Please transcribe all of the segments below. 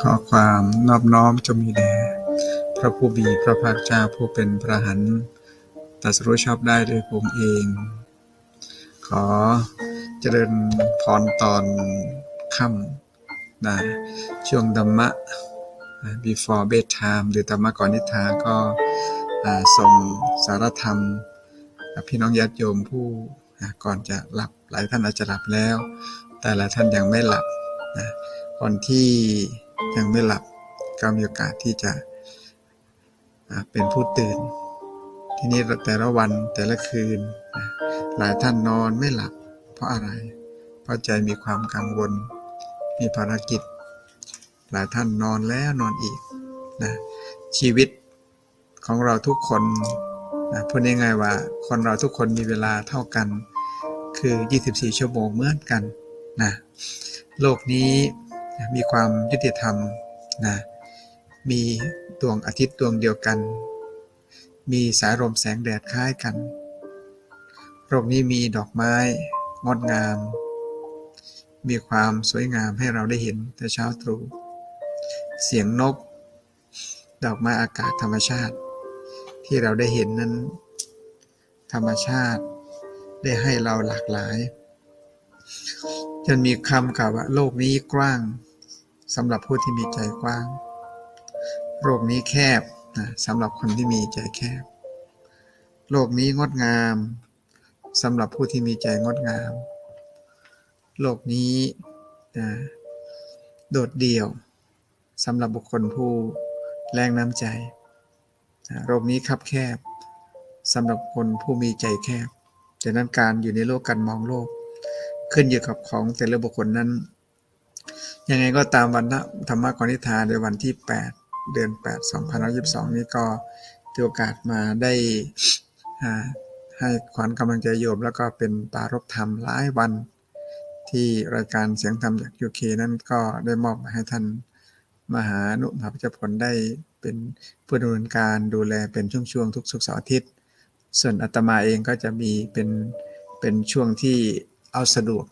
ขอความนอบน้อมจงมีแด่พระผู้มีพระภาคเจ้าผู้เป็นพระหันตัสรู้ชอบได้ดยพระองค์เอง ขอเจริญพรตอนค่ำนะช่วงธรรมะ before bedtime หรือธรรมะก่อนนิทานก็ส่งสารธรรม กับพี่น้องญาติโยมผู้ นะก่อนจะหลับหลายท่านอาจจะหลับแล้ว แต่หลายท่านยังไม่หลับนะคนที่ยังไม่หลับก็มีโอกาสที่จะเป็นผู้ตื่น ทีนี้แต่ละวันแต่ละคืนนะหลายท่านนอนไม่หลับ เพราะอะไร เพราะใจมีความกังวล มีภารกิจ หลายท่านนอนแล้วนอนอีกนะชีวิตของเราทุกคน นะพูดง่ายๆว่าคนเราทุกคนมีเวลาเท่ากัน คือ 24 ชั่วโมงเหมือนกันนะโลกนี้มีความยุติธรรมนะมีดวงอาทิตย์ดวงเดียวกัน มีสายลมแสงแดดคล้ายกัน โลกนี้มีดอกไม้งดงาม มีความสวยงามให้เราได้เห็นแต่เช้าตรู่เสียงนก ดอกไม้อากาศธรรมชาติ ที่เราได้เห็นนั้น ธรรมชาติได้ให้เราหลากหลาย จนมีคำกล่าวว่าโลกนี้กว้างสำหรับผู้ที่มีใจกว้าง โลกนี้แคบนะสำหรับคนที่มีใจแคบ โลกนี้งดงามสำหรับผู้ที่มีใจงดงาม โลกนี้นะโดดเดี่ยวสำหรับบุคคลผู้แรงน้ำใจ โลกนี้คับแคบสำหรับคนผู้มีใจแคบดังนั้นการอยู่ในโลกการมองโลก ขึ้นอยู่กับของแต่ละบุคคลนั้น ยังไงก็ตามวันธรรมะกรนิทานในวันที่ 8 เดือน 8 2022 นี้ก็ถือโอกาสมาได้ให้ขวัญกำลังใจโยม แล้วก็เป็นปารบธรรมหลายวัน ที่รายการเสียงธรรมจากยูเคนั้นก็ได้มอบให้ท่านมหานุมหาพิจผลได้ เป็นผู้ดำเนินการดูแลเป็นช่วงๆทุกสุกร์เสาร์อาทิตย์ ส่วนอาตมาเองก็จะมีเป็นเป็นช่วงที่เอาสะดวก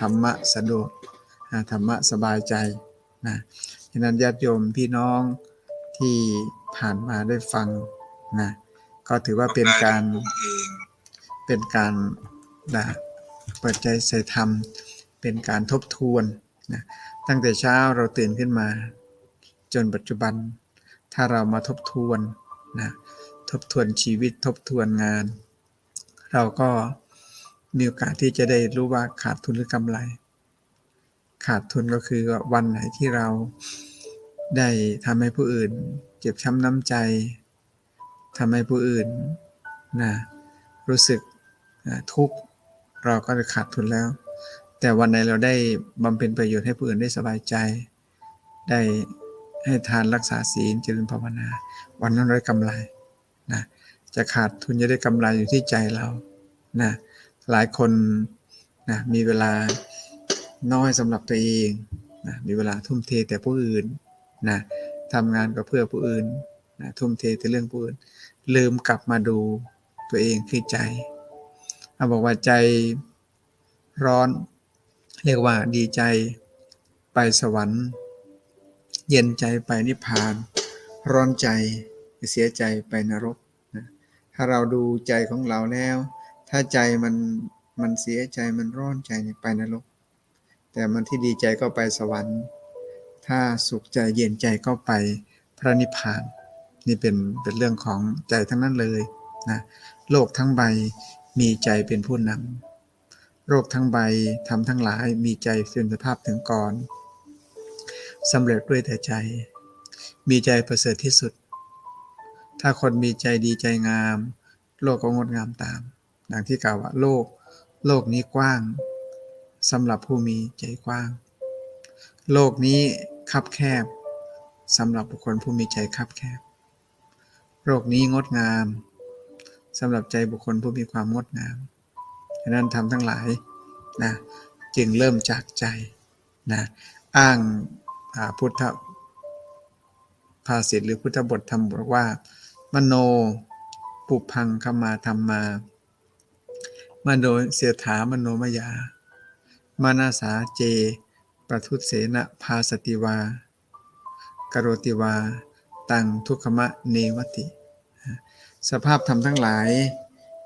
ธรรมะสะดวกธรรมะสบายใจนะฉะนั้นญาติโยมพี่น้องที่ผ่านมาได้ฟังนะก็ถือว่าเป็นการเป็นการนะเปิดใจใส่ธรรม เป็นการทบทวนนะตั้งแต่เช้าเราตื่นขึ้นมา จนปัจจุบัน ถ้าเรามาทบทวนนะทบทวนชีวิตทบทวนงาน เราก็มีโอกาสที่จะได้รู้ว่าขาดทุนหรือกำไร ขาดทุนก็คือวันไหนที่เราได้ทำให้ผู้อื่น เจ็บช้ำน้ำใจทำให้ผู้อื่นนะรู้สึกนะทุกข์เราก็จะขาดทุนแล้ว แต่วันไหนเราได้บำเพ็ญประโยชน์ให้ผู้อื่นได้สบายใจ ได้ ให้ทานรักษาศีลเจริญภาวนา วันนั้นได้กำไรนะจะขาดทุนจะได้กำไรอยู่ที่ใจเรานะหลายคนนะมีเวลาน้อยสำหรับตัวเองนะมีเวลาทุ่มเทแต่ผู้อื่นนะทำงานก็เพื่อผู้อื่นนะทุ่มเทแต่เรื่องผู้อื่น ลืมกลับมาดูตัวเองคือใจเอาบอกว่าใจร้อน เรียกว่าดีใจไปสวรรค์ เย็นใจไปนิพพาน ร้อนใจเสียใจไปนรกนะถ้าเราดูใจของเราแล้ว ถ้าใจมันมันเสียใจมันร้อนใจเนี่ยไปนรก แต่มันที่ดีใจก็ไปสวรรค์ ถ้าสุขใจเย็นใจก็ไปพระนิพพาน นี่เป็นเป็นเรื่องของใจทั้งนั้นเลยนะโลกทั้งใบมีใจเป็นผู้นำโลกทั้งใบทำทั้งหลายมีใจเป็นสภาพถึงก่อน สำเร็จด้วยแต่ใจ มีใจประเสริฐที่สุด ถ้าคนมีใจดีใจงาม โลกก็งดงามตาม ดังที่กล่าวว่าโลก โลกนี้กว้างสำหรับผู้มีใจกว้าง โลกนี้คับแคบสำหรับบุคคลผู้มีใจคับแคบ โลกนี้งดงามสำหรับใจบุคคลผู้มีความงดงามฉะนั้นทำทั้งหลายนะจึงเริ่มจากใจนะอ้าง พุทธภาษิตหรือพุทธบทธรรมบอกว่า มโนปุพังขมาธรรมามโนเสถามโนมยา มานาสาเจประทุเสนะพาสติวากโรติวา ตังทุกขมะเนวติ สภาพธรรมทั้งหลาย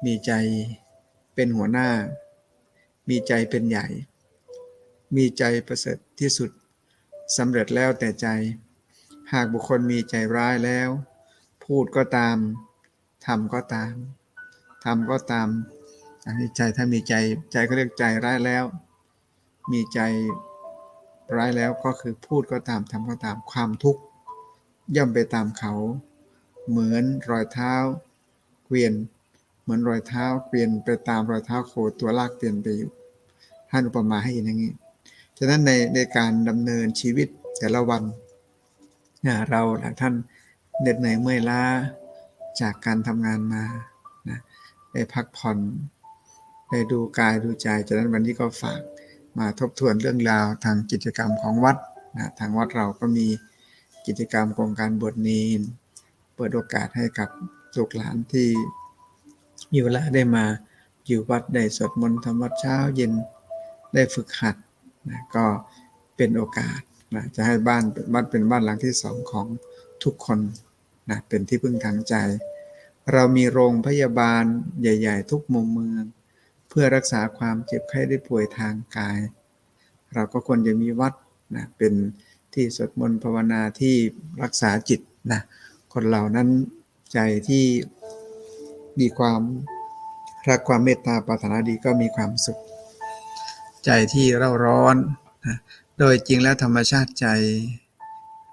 มีใจเป็นหัวหน้า มีใจเป็นใหญ่ มีใจประเสริฐที่สุด สำเร็จแล้วแต่ใจ หากบุคคลมีใจร้ายแล้ว พูดก็ตามทำก็ตามทำก็ตาม อันนี้ใจถ้ามีใจใจก็เรียกใจร้ายแล้ว มีใจร้ายแล้วก็คือพูดก็ตามทำก็ตามความทุกข์ย่อมไปตามเขา เหมือนรอยเท้าเกวียน เหมือนรอยเท้าเกวียนไปตามรอยเท้าโคตัวลากเตียนไปอยู่ท่านอุปมาให้เห็นอย่างนี้ ฉะนั้นในในการดำเนินชีวิตแต่ละวันนะเราหลายท่านเหน็ดเหนื่อยเมื่อยล้าจากการทำงานมานะได้พักผ่อนได้ดูกายดูใจฉะนั้นวันนี้ก็ฝากมาทบทวนเรื่องราวทางกิจกรรมของวัดนะทางวัดเราก็มีกิจกรรมโครงการบวชเนนเปิดโอกาสให้กับลูกหลานที่มีเวลาได้มาอยู่วัดได้สวดมนต์ทำวัดเช้าเย็นได้ฝึกหัด นะก็เป็นโอกาสนะจะให้บ้านวัดเป็นบ้านหลังที่สองของทุกคนนะเป็นที่พึ่งทางใจ เรามีโรงพยาบาลใหญ่ ๆ ทุกมุมเมือง เพื่อรักษาความเจ็บไข้ได้ป่วยทางกาย เราก็ควรจะมีวัดนะเป็นที่สวดมนต์ภาวนาที่รักษาจิตนะคนเหล่านั้นใจที่มีความรักความเมตตาปรารถนาดีก็มีความสุข ใจที่เร่าร้อนนะโดยจริงแล้วธรรมชาติใจ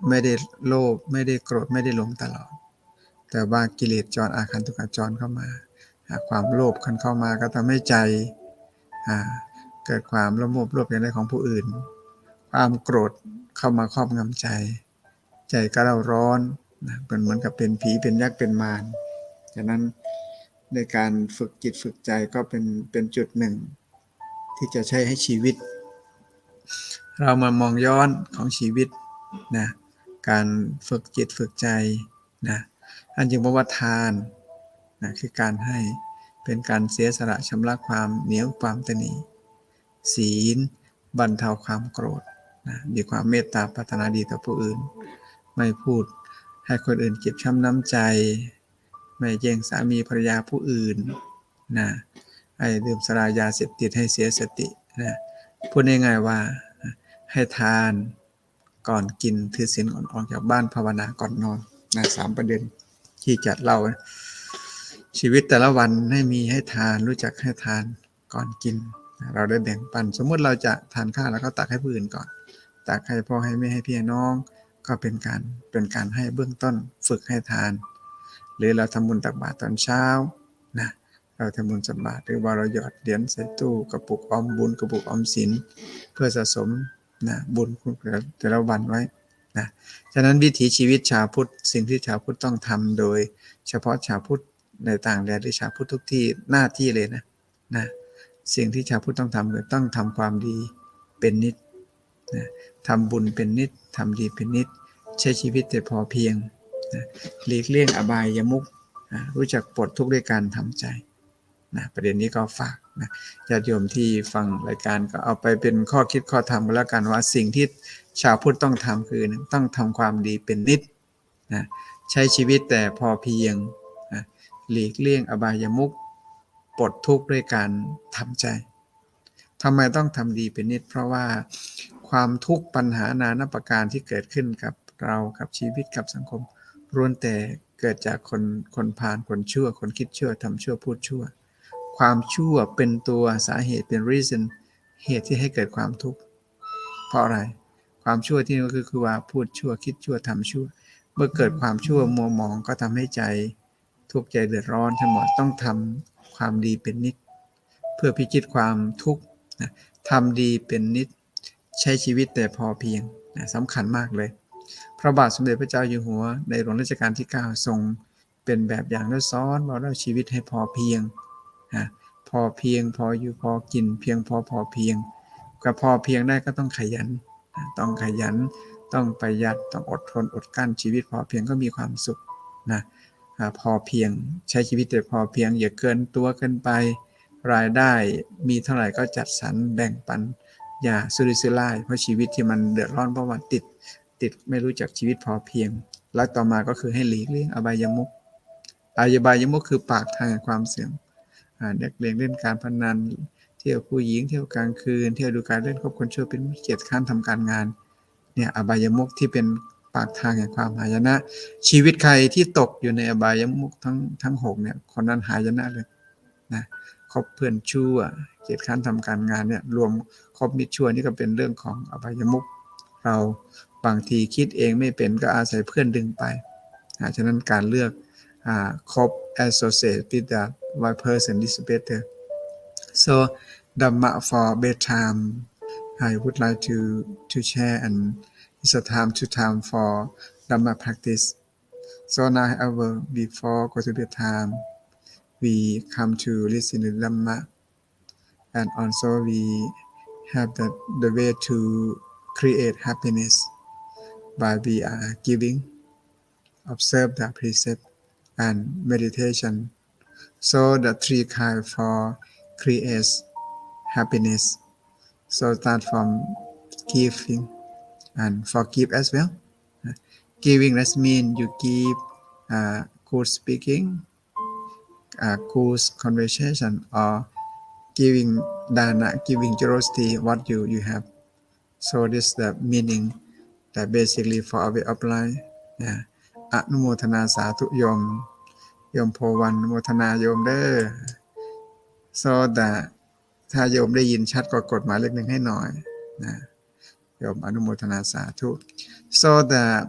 ไม่ได้โลภไม่ได้โกรธไม่ได้หลงตลอด แต่ว่ากิเลสจรอาคันตุกขจรเข้ามา ความโลภคันเข้ามาก็ทำให้ใจเกิดความละโมบโลภอย่างไรของผู้อื่น ความโกรธเข้ามาครอบงำใจ ใจก็เร่าร้อนนะเป็นเหมือนกับเป็นผีเป็นยักษ์เป็นมารฉะนั้นในการฝึกจิตฝึกใจก็เป็นเป็นจุดหนึ่ง ที่จะใช้ให้ชีวิต เรามามองย้อนของชีวิตนะการฝึกจิตฝึกใจนะอันจึงบอกว่าทานนะคือการให้เป็นการเสียสละชำระความเหนียวความตนีศีล บรรเทาความโกรธนะมีความเมตตาปรารถนาดีต่อผู้อื่น ไม่พูดให้คนอื่นเจ็บช้ำน้ำใจ ไม่แย่งสามีภรรยาผู้อื่นนะ ไอ้ดื่มสรายาเสพติดให้เสียสตินะพูดง่ายๆว่าให้ทานก่อนกินถือศีลก่อนออกจากบ้านภาวนาก่อนนอนนะสามประเด็นที่จัดเล่า ชีวิตแต่ละวันให้มีให้ทานรู้จักให้ทานก่อนกิน เราได้แบ่งปัน สมมติเราจะทานข้าวแล้วก็ตักให้ผู้อื่นก่อน ตักให้พ่อให้แม่ให้พี่น้อง ก็เป็นการเป็นการให้เบื้องต้นฝึกให้ทาน หรือเราทำบุญตักบาตรตอนเช้านะ เราทำบุญสับบาตรหรือว่าเราหยอดเหรียญใส่ตู้กระปุกออมบุญกระปุกออมสิน เพื่อสะสมนะบุญแต่ละวันไว้นะฉะนั้นวิถีชีวิตชาวพุทธสิ่งที่ชาวพุทธต้องทำโดย เฉพาะชาวพุทธในต่างแดนหรือชาวพุทธทุกที่หน้าที่เลยนะนะสิ่งที่ชาวพุทธต้องทำคือต้องทำความดีเป็นนิดนะทำบุญเป็นนิดทำดีเป็นนิด ใช้ชีวิตแต่พอเพียงนะหลีกเลี่ยงอบายยมุกนะรู้จักปลดทุกข์ด้วยการทำใจ นะประเด็นนี้ก็ฝากนะญาติโยมที่ฟังรายการก็เอาไปเป็นข้อคิดข้อธรรมกันแล้วกันว่าสิ่งที่ชาวพุทธต้องทำคือต้องทำความดีเป็นนิดนะใช้ชีวิตแต่พอเพียงนะหลีกเลี่ยงอบายามุกปลดทุกข์ด้วยการทำใจทำไมต้องทำดีเป็นนิด เพราะว่าความทุกข์ปัญหานานาประการที่เกิดขึ้นกับเรากับชีวิตกับสังคมล้วนแต่เกิดจากคนคนพาลคนชั่ว คนคิดชั่วทำชั่วพูดชั่ว ความชั่วเป็นตัวสาเหตุเป็น reason เหตุที่ให้เกิดความทุกข์เพราะอะไร ความชั่วที่นี่ก็คือว่าพูดชั่วคิดชั่วทำชั่ว เมื่อเกิดความชั่วมัวหมองก็ทำให้ใจทุกข์ใจเดือดร้อนทั้งหมดต้องทำความดีเป็นนิด เพื่อพิจิตความทุกข์นะทำดีเป็นนิด ใช้ชีวิตแต่พอเพียงนะสำคัญมากเลย พระบาทสมเด็จพระเจ้าอยู่หัว ในหลวงรัชกาลที่ 9 ทรงเป็นแบบอย่างและซ้อนว่าเราชีวิตให้พอเพียง พอเพียงพออยู่พอกิน เพียงพอพอเพียงก็พอเพียงได้ก็ต้องขยัน ต้องขยัน ต้องประหยัด ต้องอดทนอดกั้นชีวิตพอเพียงก็มีความสุขนะพอเพียงใช้ชีวิตแต่พอเพียงอย่าเกินตัวเกินไป รายได้มีเท่าไหร่ก็จัดสรรแบ่งปัน อย่าสุริสุร่ายเพราะชีวิตที่มันเดือดร้อนเพราะว่าติด ติดไม่รู้จักชีวิตพอเพียง แล้วต่อมาก็คือให้หลีกเลี่ยงอบายมุขอบายมุขคือปากทางความเสื่อม เด็กเลี้ยงเล่นการพนัน เที่ยวผู้หญิง เที่ยวกลางคืน เที่ยวดูการเล่นคบคนชั่วเป็นเกียรติข้ามทำการงาน เนี่ยอบายมุขที่เป็นปากทางแห่งความหายนะ ชีวิตใครที่ตกอยู่ในอบายมุขทั้งทั้งหกเนี่ยคนนั้นหายนะเลยนะคบเพื่อนชั่ว เกียรติข้ามทำการงานเนี่ยรวมคบมิตรชั่วนี่ก็เป็นเรื่องของอบายมุขเราบางทีคิดเองไม่เป็นก็อาศัยเพื่อนดึงไป ฉะนั้นการเลือกอคบ associate with the one person is better. So Dhamma for bedtime I would like to to share and it's a time to time for Dhamma practice. So now however before go to bedtime we come to listen to Dhamma and also we have the, the way to create happiness by we are giving observe the precept and meditation so the three kind for creates happiness so start from giving and forgive as well Uh, giving that mean you give uh, good speaking uh, good conversation or giving dana giving generosity what you you have so this the meaning that basically for our way of life นะอนุโมทนาสาธุโยม โยมโพวันโมทนาโยมเด้อ so that ถ้าโยมได้ยินชัดก็กดหมายเลขหนึ่งให้หน่อยนะโยมอนุโมทนาสาธุ so that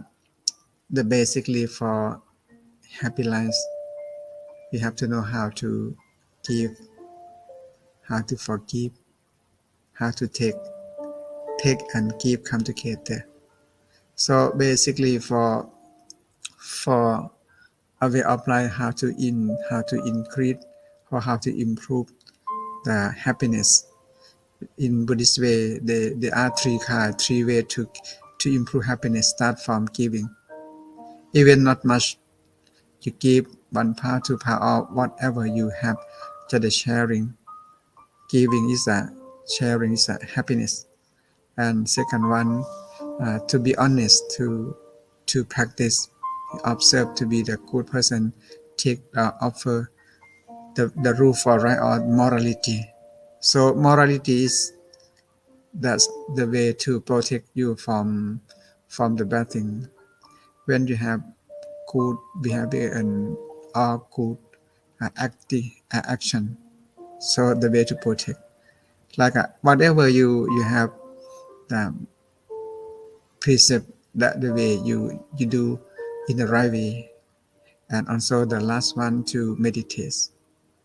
the basically for happy life we have to know how to give how to forgive how to take take and give come together so basically for for a way of life how to in how to increase or how to improve the happiness. In buddhist way there, there are three kind three way to to improve happiness start from giving. Even not much you give one part two part or whatever you have just the sharing. Giving is a sharing is a happiness. And second one uh, to be honest to to practice observe to be the good person take uh, offer the, the rule for right or morality. So morality is that's the way to protect you from from the bad thing. When you have good behavior and all good uh, uh, action so the way to protect. Like uh, whatever you you have the precept that the way you you do in the right way and also the last one to meditate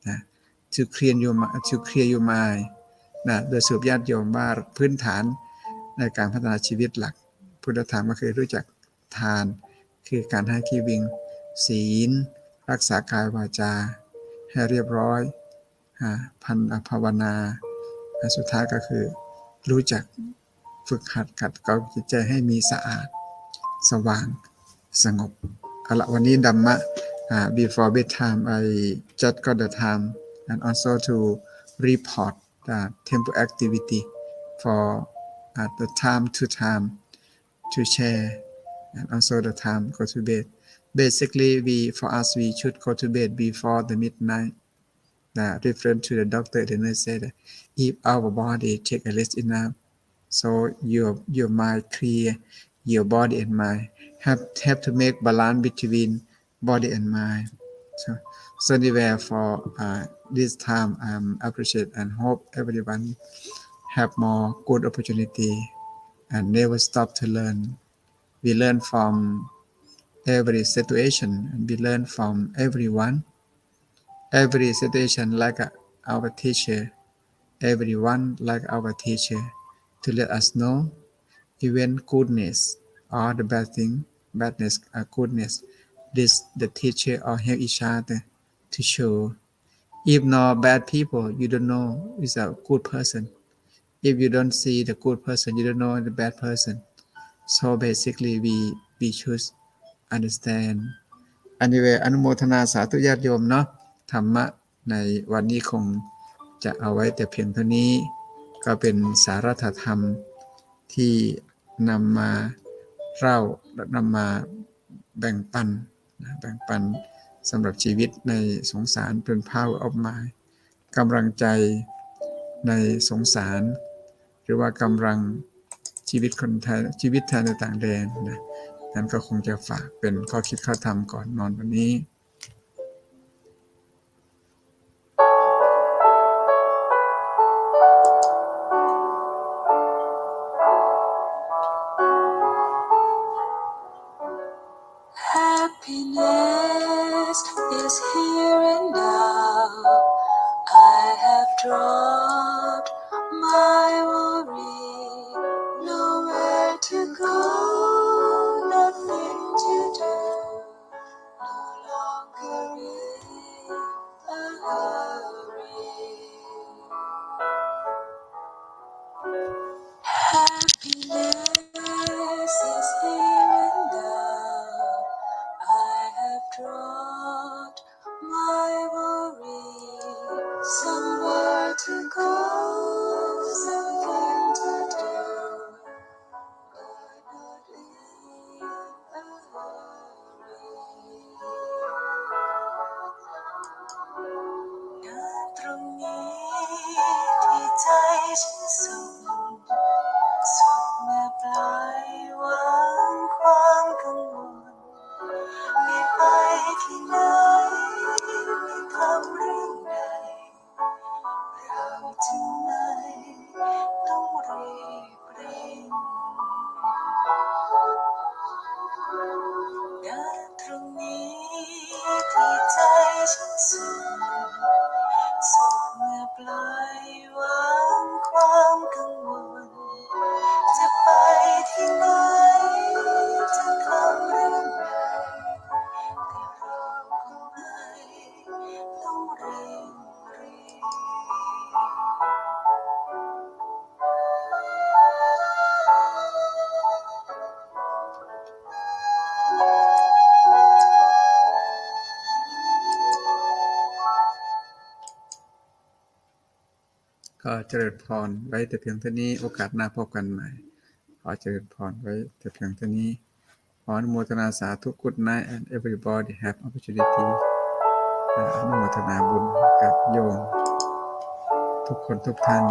นะ to clear your to clear your mind นะโดยสรุปญาติโยมว่าพื้นฐานในการพัฒนาชีวิตหลัก พุทธธรรมก็คือรู้จักทาน คือการให้คีวิง ศีล รักษากายวาจา ให้เรียบร้อยพันภาวนา สุดท้ายก็คือ รู้จักฝึกหัดขัดเกลาจิตใจให้มีสะอาด สว่าง สงบเอาละวันนี้ดัมมะอ่า before bedtime I just got the time and also to report the temple activity for at the time to time to share and also the time go to bed basically we for us we should go to bed before the midnight that referring to the doctor the nurse said that if our body take a rest enough so your your mind clear your body and mind have have to make balance between body and mind. So so anyway for uh, this time I um, appreciate and hope everyone have more good opportunity and never stop to learn. We learn from every situation and we learn from everyone. Every situation like uh, our teacher everyone like our teacher to let us know even goodness or the bad thing badness or goodness. This the teacher or help each other to show. If no bad people, you don't know is a good person. If you don't see the good person, you don't know the bad person. So basically, we we should understand. Anyway, อนุโมทนาสาธุญาติโยมเนาะธรรมะในวันนี้คงจะเอาไว้แต่เพียงเท่านี้ ก็เป็นสารธรรมที่นำมาเล่า นำมาแบ่งปันแบ่งปันสำหรับชีวิตในสงสารเป็น power of mind กำลังใจในสงสาร หรือว่ากำลังชีวิตคนไทยชีวิตไทยในต่างแดนนะนั้นก็คงจะฝากเป็นข้อคิดข้อธรรมก่อนนอนวันนี้ เจริญพรไว้แต่เพียงเท่านี้โอกาสหน้าพบกันใหม่ ขอเจริญพรไว้แต่เพียงเท่านี้ขออนุโมทนาสาธุ Good night and everybody have opportunity อนุโมทนาบุญกับโยม ทุกคนทุกท่าน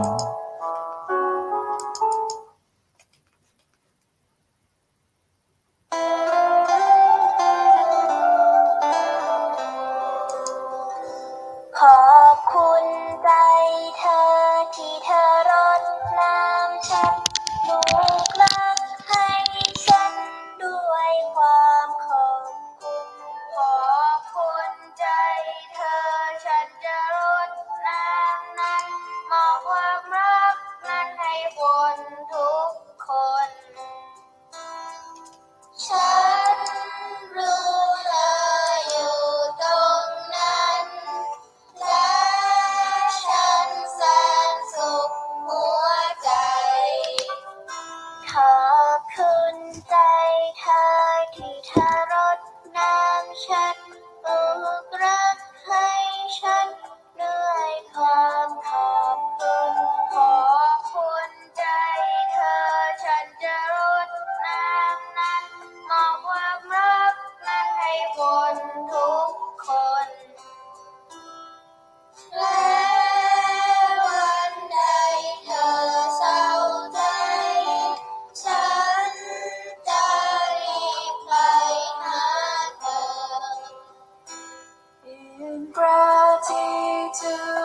To.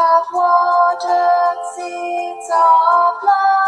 have watered seeds of love.